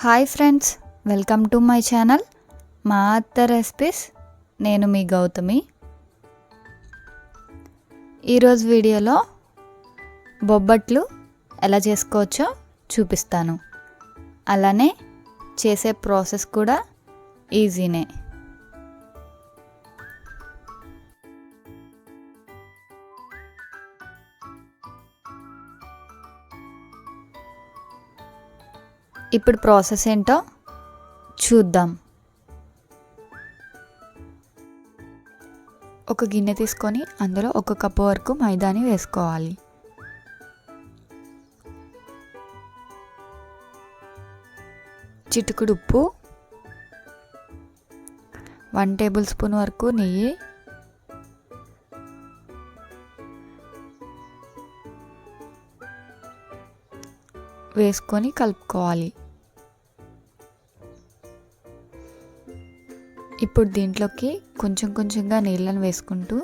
Hi friends welcome to my channel. మా అత్త recipes నేను మీ గౌతమి. ఈరోజు వీడియోలో బొబ్బట్లు ఎలా చేసుకోవచ్చో చూపిస్తాను. అలానే చేసే ప్రాసెస్ కూడా ఈజీనే. ఇప్పుడు ప్రాసెస్ ఏంటో చూద్దాం. ఒక గిన్నె తీసుకొని అందులో ఒక కప్పు వరకు మైదాని వేసుకోవాలి. చిటుకుడు ఉప్పు వన్ టేబుల్ స్పూన్ వరకు నెయ్యి వేసుకొని కలుపుకోవాలి. ఇప్పుడు దీంట్లోకి కొంచెం కొంచెంగా నీళ్ళను వేసుకుంటూ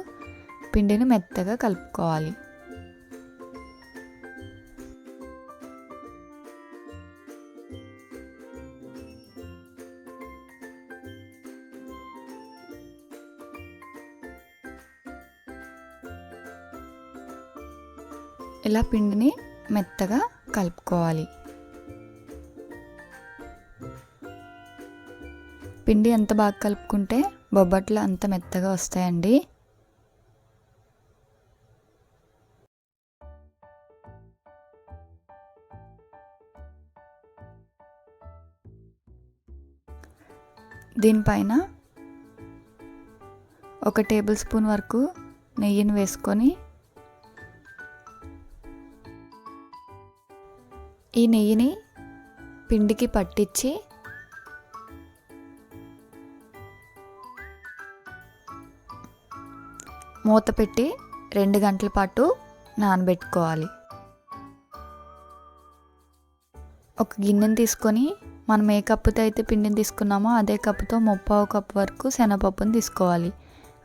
పిండిని మెత్తగా కలుపుకోవాలి. ఇలా పిండిని మెత్తగా కలుపుకోవాలి. పిండి ఎంత బాగా కలుపుకుంటే బొబ్బట్లు అంత మెత్తగా వస్తాయండి. దీనిపైన ఒక టేబుల్ స్పూన్ వరకు నెయ్యిని వేసుకొని ఈ నెయ్యిని పిండికి పట్టించి మూత పెట్టి రెండు గంటల పాటు నానబెట్టుకోవాలి. ఒక గిన్నెని తీసుకొని మనం ఏ కప్పుతో అయితే పిండిని తీసుకున్నామో అదే కప్పుతో ముప్పావు కప్పు వరకు శనగపప్పుని తీసుకోవాలి.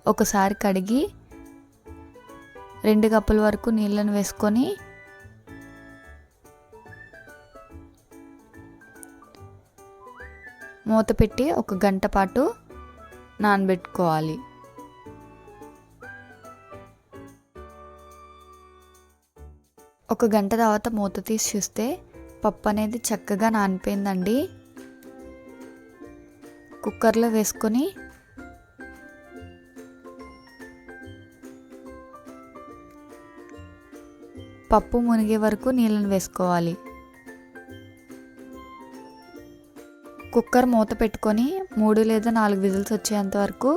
ఒకసారి కడిగి రెండు కప్పుల వరకు నీళ్ళను వేసుకొని మూత పెట్టి ఒక గంట పాటు నానబెట్టుకోవాలి. ఒక గంట తర్వాత మూత తీసి చూస్తే పప్పు అనేది చక్కగా నానిపోయిందండి. కుక్కర్లో వేసుకొని పప్పు మునిగే వరకు నీళ్ళని వేసుకోవాలి. కుక్కర్ మూత పెట్టుకొని మూడు లేదా నాలుగు విజిల్స్ వచ్చేంత వరకు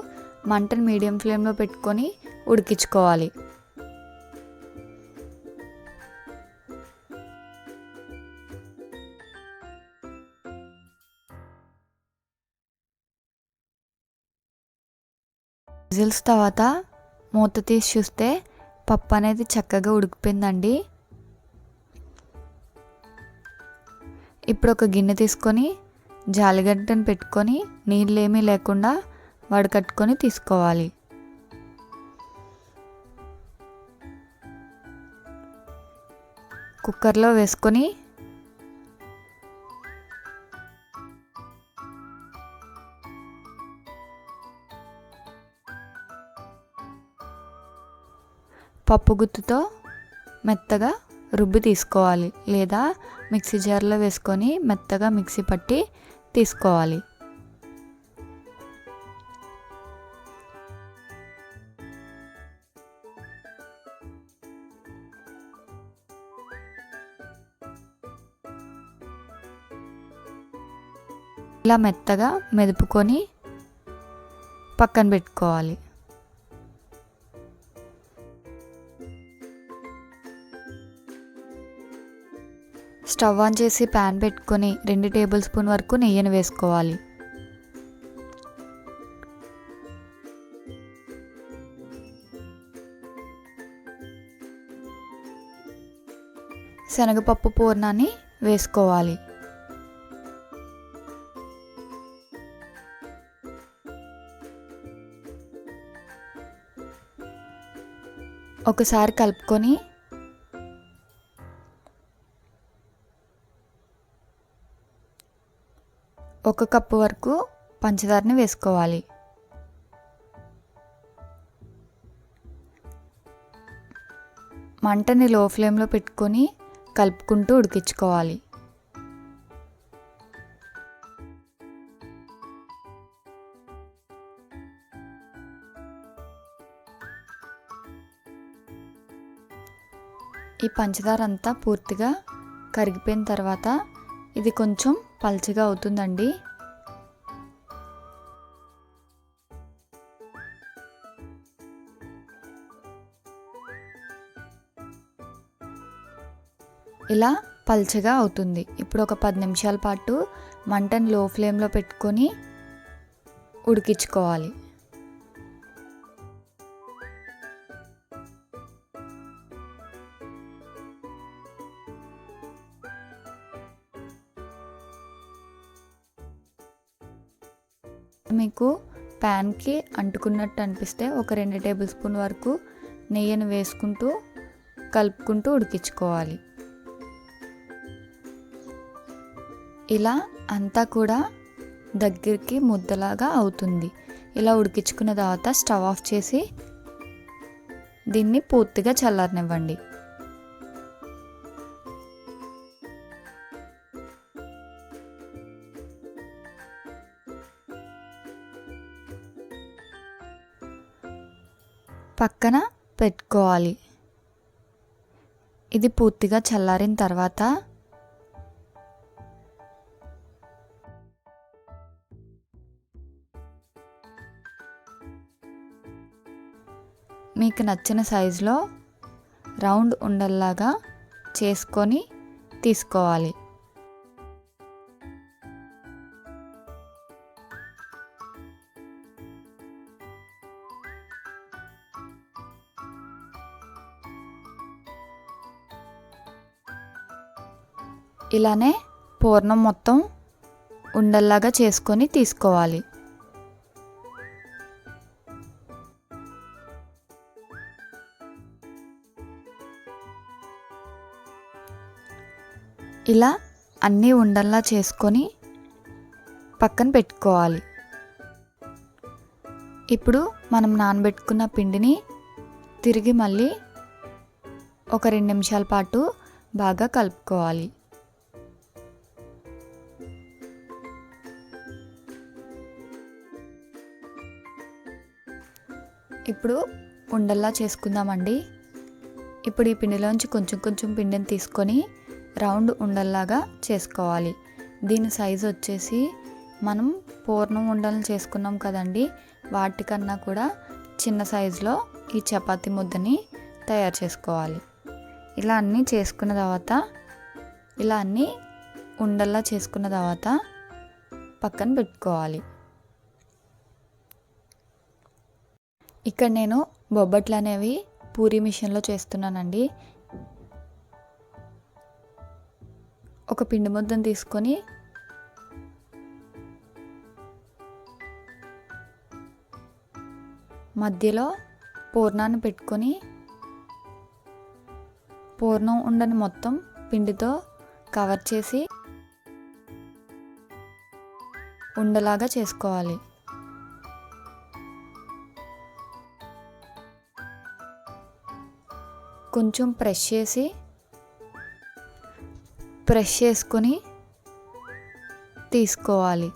మంటను మీడియం ఫ్లేమ్లో పెట్టుకొని ఉడికించుకోవాలి. విజిల్స్ తర్వాత మూత తీసి చూస్తే పప్పు అనేది చక్కగా ఉడికిపోయిందండి. ఇప్పుడు ఒక గిన్నె తీసుకొని జాలిగడ్డను పెట్టుకొని నీళ్ళు ఏమీ లేకుండా వడకట్టుకొని తీసుకోవాలి. కుక్కర్లో వేసుకొని పప్పు గుత్తుతో మెత్తగా రుబ్బి తీసుకోవాలి. లేదా మిక్సీ జార్లో వేసుకొని మెత్తగా మిక్సీ పట్టి తీసుకోవాలి. ఇలా మెత్తగా మెదుపుకొని పక్కన పెట్టుకోవాలి. స్టవ్ ఆన్ చేసి ప్యాన్ పెట్టుకొని రెండు టేబుల్ స్పూన్ వరకు నెయ్యిని వేసుకోవాలి. శనగపప్పు పూర్ణాన్ని వేసుకోవాలి. ఒకసారి కలుపుకొని ఒక కప్పు వరకు పంచదారని వేసుకోవాలి. మంటని లో ఫ్లేమ్లో పెట్టుకొని కలుపుకుంటూ ఉడికించుకోవాలి. ఈ పంచదార అంతా పూర్తిగా కరిగిపోయిన తర్వాత ఇది కొంచెం పల్చగా అవుతుందండి. ఇలా పల్చగా అవుతుంది. ఇప్పుడు ఒక పది నిమిషాల పాటు మంటను లో ఫ్లేమ్లో పెట్టుకొని ఉడికించుకోవాలి. మీకు ప్యాన్కి అంటుకున్నట్టు అనిపిస్తే ఒక రెండు టేబుల్ స్పూన్ వరకు నెయ్యిని వేసుకుంటూ కలుపుకుంటూ ఉడికించుకోవాలి. ఇలా అంతా కూడా దగ్గరికి ముద్దలాగా అవుతుంది. ఇలా ఉడికించుకున్న తర్వాత స్టవ్ ఆఫ్ చేసి దీన్ని పూర్తిగా చల్లారనివ్వండి. పక్కన పెట్టుకోవాలి. ఇది పూర్తిగా చల్లారిన తర్వాత మీకు నచ్చిన సైజులో రౌండ్ ఉండల్లాగా చేసుకొని తీసుకోవాలి. ఇలానే పూర్ణం మొత్తం ఉండల్లాగా చేసుకొని తీసుకోవాలి. ఇలా అన్నీ ఉండల్లా చేసుకొని పక్కన పెట్టుకోవాలి. ఇప్పుడు మనం నానబెట్టుకున్న పిండిని తిరిగి మళ్ళీ ఒక రెండు నిమిషాల పాటు బాగా కలుపుకోవాలి. ఇప్పుడు ఉండల్లా చేసుకుందామండి. ఇప్పుడు ఈ పిండిలోంచి కొంచెం కొంచెం పిండిని తీసుకొని రౌండ్ ఉండల్లాగా చేసుకోవాలి. దీని సైజు వచ్చేసి మనం పూర్ణం ఉండలు చేసుకున్నాం కదండి. వాటికన్నా కూడా చిన్న సైజులో ఈ చపాతి ముద్దని తయారు చేసుకోవాలి. ఇలా అన్నీ చేసుకున్న తర్వాత ఇలా అన్నీ ఉండల్లా చేసుకున్న తర్వాత పక్కన పెట్టుకోవాలి. ఇక్కడ నేను బొబ్బట్లు అనేవి పూరి మిషన్లో చేస్తున్నానండి. ఒక పిండి ముద్దను తీసుకొని మధ్యలో పూర్ణాన్ని పెట్టుకొని పూర్ణం ఉండని మొత్తం పిండితో కవర్ చేసి ఉండలాగా చేసుకోవాలి. కొంచెం ప్రెష్ చేసి ప్రెష్ చేసుకొని తీసుకోవాలి.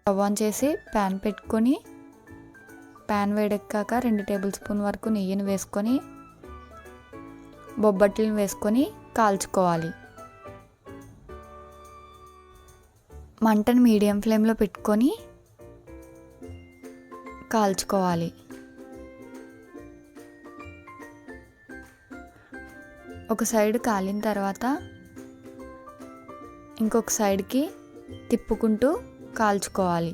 స్టవ్ ఆన్ చేసి ప్యాన్ పెట్టుకొని ప్యాన్ వేడెక్కాక రెండు టేబుల్ స్పూన్ వరకు నెయ్యిని వేసుకొని బొబ్బట్లను వేసుకొని కాల్చుకోవాలి. మంటను మీడియం ఫ్లేమ్లో పెట్టుకొని కాల్చుకోవాలి. ఒక సైడ్ కాలిన తర్వాత ఇంకొక సైడ్కి తిప్పుకుంటూ కాల్చుకోవాలి.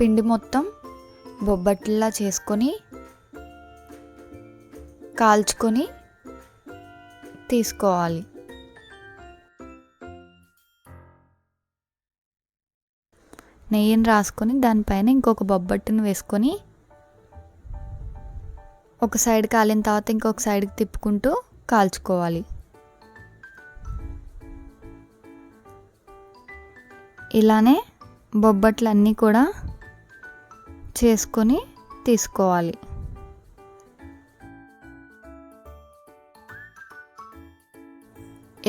పిండి మొత్తం బొబ్బట్లా చేసుకొని కాల్చుకొని తీసుకోవాలి. నెయ్యిని రాసుకొని దానిపైన ఇంకొక బొబ్బట్టును వేసుకొని ఒక సైడ్ కాలిన తర్వాత ఇంకొక సైడ్కి తిప్పుకుంటూ కాల్చుకోవాలి. ఇలానే బొబ్బట్లు అన్నీ కూడా చేసుకొని తీసుకోవాలి.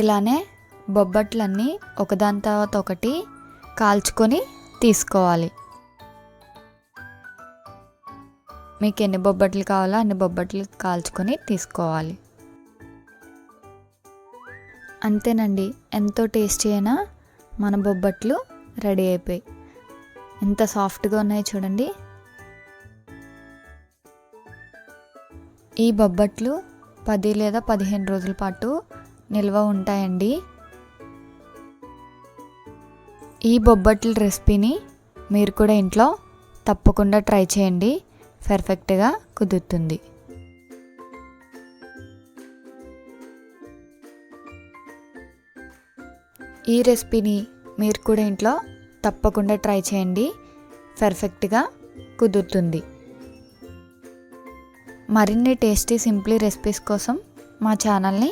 ఇలానే బొబ్బట్లన్నీ ఒకదాని తర్వాత ఒకటి కాల్చుకొని తీసుకోవాలి. మీకు ఎన్ని బొబ్బట్లు కావాలో అన్ని బొబ్బట్లు కాల్చుకొని తీసుకోవాలి. అంతేనండి ఎంతో టేస్టీ అయినా మన బొబ్బట్లు రెడీ అయిపోయి. ఎంత సాఫ్ట్గా ఉన్నాయో చూడండి. ఈ బొబ్బట్లు పది లేదా పదిహేను రోజుల పాటు నిల్వ ఉంటాయండి. ఈ బొబ్బట్ల రెసిపీని మీరు కూడా ఇంట్లో తప్పకుండా ట్రై చేయండి. పర్ఫెక్ట్గా కుదురుతుంది. ఈ రెసిపీని మీరు కూడా ఇంట్లో తప్పకుండా ట్రై చేయండి. పర్ఫెక్ట్గా కుదురుతుంది. మరిన్ని టేస్టీ సింప్లీ రెసిపీస్ కోసం మా ఛానల్ని